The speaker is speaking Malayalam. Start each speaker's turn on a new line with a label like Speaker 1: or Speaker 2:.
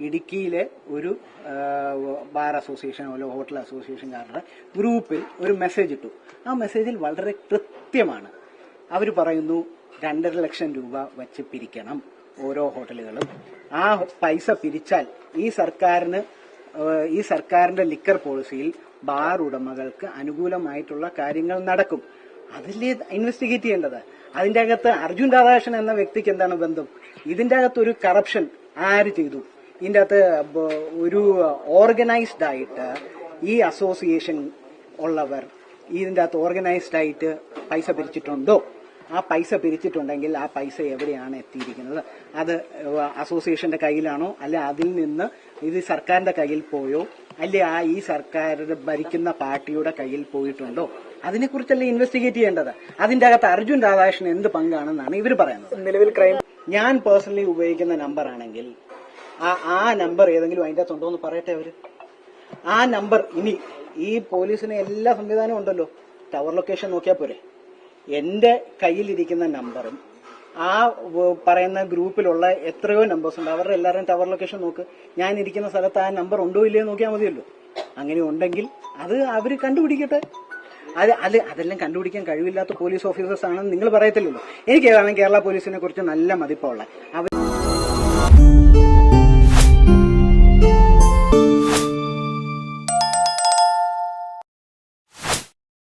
Speaker 1: ഇടുക്കിയിലെ ഒരു ബാർ അസോസിയേഷൻ അല്ലെങ്കിൽ ഹോട്ടൽ അസോസിയേഷൻകാരുടെ ഗ്രൂപ്പിൽ ഒരു മെസ്സേജ് ഇട്ടു. ആ മെസ്സേജിൽ വളരെ കൃത്യമാണ്. അവർ പറയുന്നു രണ്ടര ലക്ഷം രൂപ വെച്ച് പിരിക്കണം ഓരോ ഹോട്ടലുകളും. ആ പൈസ പിരിച്ചാൽ ഈ സർക്കാരിന് ഈ സർക്കാരിന്റെ ലിക്കർ പോളിസിയിൽ ബാർ ഉടമകൾക്ക് അനുകൂലമായിട്ടുള്ള കാര്യങ്ങൾ നടക്കും. അതിലേ ഇൻവെസ്റ്റിഗേറ്റ് ചെയ്യേണ്ടത്? അതിന്റെ അകത്ത് അർജുൻ രാധാകൃഷ്ണൻ എന്ന വ്യക്തിക്ക് എന്താണ് ബന്ധം? ഇതിന്റെ ഒരു കറപ്ഷൻ ആര് ചെയ്തു? ഇതിന്റെ അകത്ത് ഒരു ഓർഗനൈസ്ഡ് ആയിട്ട് ഈ അസോസിയേഷൻ ഉള്ളവർ ഇതിന്റെ അകത്ത് ഓർഗനൈസ്ഡ് ആയിട്ട് പൈസ പിരിച്ചിട്ടുണ്ടോ? ആ പൈസ പിരിച്ചിട്ടുണ്ടെങ്കിൽ ആ പൈസ എവിടെയാണ് എത്തിയിരിക്കുന്നത്? അത് അസോസിയേഷന്റെ കയ്യിലാണോ? അല്ല അതിൽ നിന്ന് ഇത് സർക്കാരിന്റെ കയ്യിൽ പോയോ? അല്ലെ ആ ഈ സർക്കാർ ഭരിക്കുന്ന പാർട്ടിയുടെ കയ്യിൽ പോയിട്ടുണ്ടോ? അതിനെക്കുറിച്ചല്ലേ ഇൻവെസ്റ്റിഗേറ്റ് ചെയ്യേണ്ടത്? അതിന്റെ അകത്ത് അർജുൻ രാധാകൃഷ്ണൻ എന്ത് പങ്കാണെന്നാണ് ഇവർ പറയുന്നത്.
Speaker 2: നിലവിൽ ക്രൈം
Speaker 1: ഞാൻ പേഴ്സണലി ഉപയോഗിക്കുന്ന നമ്പർ ആണെങ്കിൽ ആ ആ നമ്പർ ഏതെങ്കിലും അതിന്റെ അകത്ത് ഉണ്ടോ എന്ന് പറയട്ടെ അവർ ആ നമ്പർ ഇനി ഈ പോലീസിന് എല്ലാ സംവിധാനവും ഉണ്ടല്ലോ. ടവർ ലൊക്കേഷൻ നോക്കിയാൽ പോരെ. എന്റെ കയ്യിലിരിക്കുന്ന നമ്പറും ആ പറയുന്ന ഗ്രൂപ്പിലുള്ള എത്രയോ നമ്പേഴ്സ് ഉണ്ട്. അവരുടെ എല്ലാവരും ടവർ ലൊക്കേഷൻ നോക്ക്. ഞാൻ ഇരിക്കുന്ന സ്ഥലത്ത് ആ നമ്പർ ഉണ്ടോ ഇല്ലയോ നോക്കിയാൽ മതിയല്ലോ. അങ്ങനെ ഉണ്ടെങ്കിൽ അത് അവർ കണ്ടുപിടിക്കട്ടെ. അത് അത് അതെല്ലാം കണ്ടുപിടിക്കാൻ കഴിവില്ലാത്ത പോലീസ് ഓഫീസേഴ്സ് ആണെന്ന് നിങ്ങൾ പറയത്തില്ലല്ലോ. എനിക്ക് ഏതാണെങ്കിൽ കേരള പോലീസിനെ കുറിച്ച് നല്ല മതിപ്പുള്ള അവർ